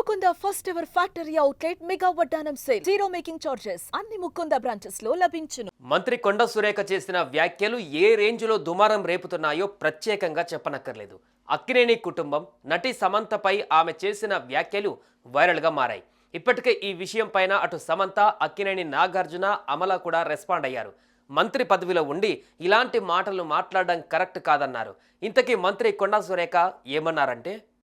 Mukunda first ever factory outlet mega vaddanam sale. Zero making charges అన్ని ముకుంద బ్రాంచెస్లో లభించును. మంత్రి కొండ సురేఖ చేసిన వ్యాఖ్యలు ఏ రేంజ్లో దుమారం రేపుతున్నాయో ప్రత్యేకంగా చెప్పనక్కర్లేదు. అక్కినేని కుటుంబం నటి సమంతపై ఆమె చేసిన వ్యాఖ్యలు వైరల్గా మారాయి. ఇప్పటికే ఈ విషయం పైన అటు సమంత అక్కినేని నాగార్జున అమల కూడా రెస్పాండ్ అయ్యారు. మంత్రి పదవిలో ఉండి ఇలాంటి మాటలు మాట్లాడడం కరెక్ట్ కాదన్నారు. ఇంతకీ మంత్రి కొండ సురేఖ ఏమన్నారంటే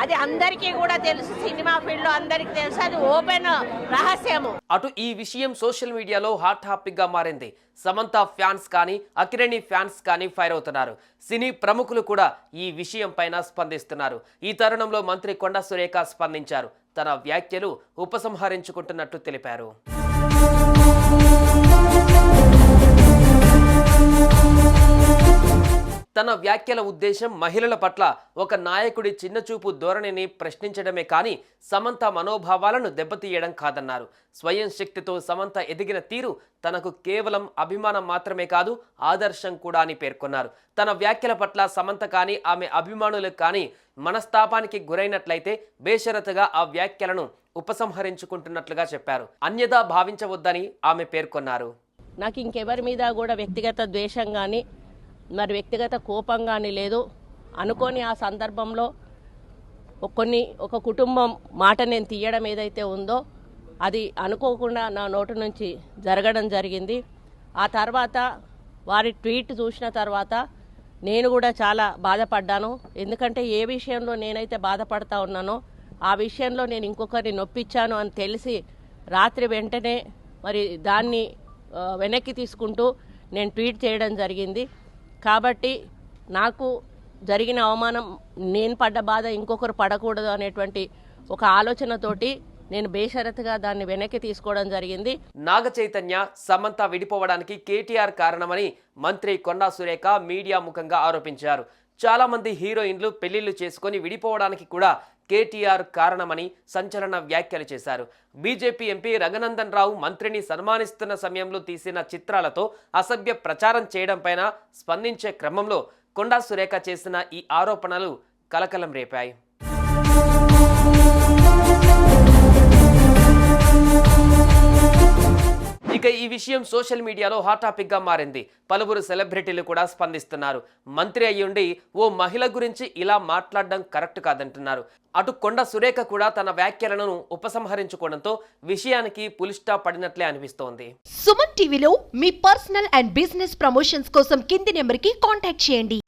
అది అందరికీ కూడా తెలుసు. సినిమా ఫీల్డ్లో అందరికీ తెలుసు. అది ఓపెన్ రహస్యము. అటు ఈ విషయం సోషల్ మీడియాలో హాట్ టాపిక్గా మారింది. సమంత ఫ్యాన్స్ కానీ అకిరణి ఫ్యాన్స్ కానీ ఫైర్ అవుతున్నారు. సినీ ప్రముఖులు కూడా ఈ విషయం పైన స్పందిస్తున్నారు. ఈ తరుణంలో మంత్రి కొండ సురేఖ స్పందించారు. తన వ్యాఖ్యలు ఉపసంహరించుకుంటున్నట్టు తెలిపారు. తన వ్యాఖ్యల ఉద్దేశం మహిళల పట్ల ఒక నాయకుడి చిన్నచూపు ధోరణిని ప్రశ్నించడమే కానీ సమంత మనోభావాలను దెబ్బతీయడం కాదన్నారు. స్వయం శక్తితో సమంత ఎదిగిన తీరు తనకు కేవలం అభిమానం మాత్రమే కాదు ఆదర్శం కూడా అని పేర్కొన్నారు. తన వ్యాఖ్యల పట్ల సమంత కానీ ఆమె అభిమానులకు కానీ మనస్తాపానికి గురైనట్లయితే బేషరతుగా ఆ వ్యాఖ్యలను ఉపసంహరించుకుంటున్నట్లుగా చెప్పారు. అన్యదా భావించవద్దని ఆమె పేర్కొన్నారు. నాకు ఇంకెవరి మీద కూడా వ్యక్తిగత ద్వేషం కానీ మరి వ్యక్తిగత కోపం కానీ లేదు. అనుకోని ఆ సందర్భంలో కొన్ని ఒక కుటుంబం మాట నేను తీయడం ఏదైతే ఉందో అది అనుకోకుండా నా నోటు నుంచి జరగడం జరిగింది. ఆ తర్వాత వారి ట్వీట్ చూసిన తర్వాత నేను కూడా చాలా బాధపడ్డాను. ఎందుకంటే ఏ విషయంలో నేనైతే బాధపడతా ఉన్నానో ఆ విషయంలో నేను ఇంకొకరిని నొప్పించాను అని తెలిసి రాత్రి వెంటనే మరి దాన్ని వెనక్కి తీసుకుంటూ నేను ట్వీట్ చేయడం జరిగింది. కాబట్టి నాకు జరిగిన అవమానం నేను పడ్డ బాధ ఇంకొకరు పడకూడదు అనేటువంటి ఒక ఆలోచనతోటి నేను బేషరతుగా దాన్ని వెనక్కి తీసుకోవడం జరిగింది. నాగ చైతన్య సమంత విడిపోవడానికి కేటీఆర్ కారణమని మంత్రి కొండా సురేఖ మీడియా ముఖంగా ఆరోపించారు. చాలా మంది హీరోయిన్లు పెళ్ళిళ్ళు చేసుకొని విడిపోవడానికి కూడా కేటీఆర్ కారణమని సంచలన వ్యాఖ్యలు చేశారు. బీజేపీ ఎంపీ రఘునందన్ రావు మంత్రిని సన్మానిస్తున్న సమయంలో తీసిన చిత్రాలతో అసభ్య ప్రచారం చేయడం పైన స్పందించే క్రమంలో కొండా సురేఖ చేసిన ఈ ఆరోపణలు కలకలం రేపాయి. ఇక ఈ విషయం సోషల్ మీడియాలో హాట్ టాపిక్గా మారింది. పలువురు సెలబ్రిటీలు కూడా స్పందిస్తున్నారు. మంత్రి అయ్యుండి ఓ మహిళ గురించి ఇలా మాట్లాడడం కరెక్ట్ కాదంటున్నారు. అటు కొండ సురేఖ కూడా తన వ్యాఖ్యలను ఉపసంహరించుకోవడంతో విషయానికి పులిష్టా పడినట్లే అనిపిస్తోంది. సుమన్ టీవీలో మీ పర్సనల్ అండ్ బిజినెస్ ప్రమోషన్స్ కోసం కింది నెంబర్కి కాంటాక్ట్ చేయండి.